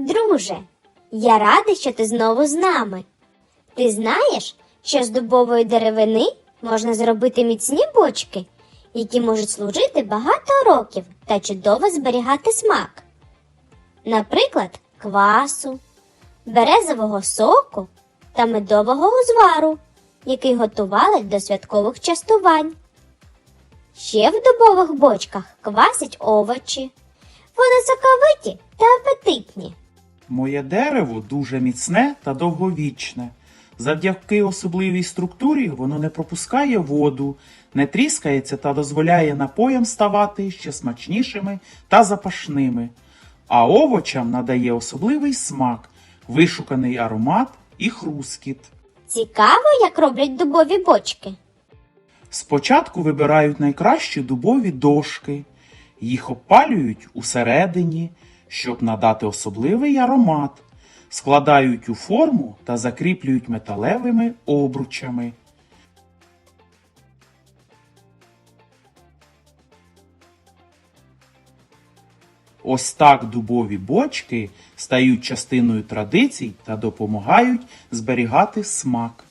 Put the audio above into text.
Друже, я радий, що ти знову з нами. Ти знаєш, що з дубової деревини можна зробити міцні бочки, які можуть служити багато років та чудово зберігати смак. Наприклад, квасу, березового соку та медового узвару, який готували до святкових частувань. Ще в дубових бочках квасять овочі. Вони соковиті та апетитні. Моє дерево дуже міцне та довговічне. Завдяки особливій структурі воно не пропускає воду, не тріскається та дозволяє напоям ставати ще смачнішими та запашними, а овочам надає особливий смак, вишуканий аромат і хрускіт. Цікаво, як роблять дубові бочки. Спочатку вибирають найкращі дубові дошки, їх опалюють усередині, щоб надати особливий аромат, складають у форму та закріплюють металевими обручами. Ось так дубові бочки стають частиною традицій та допомагають зберігати смак.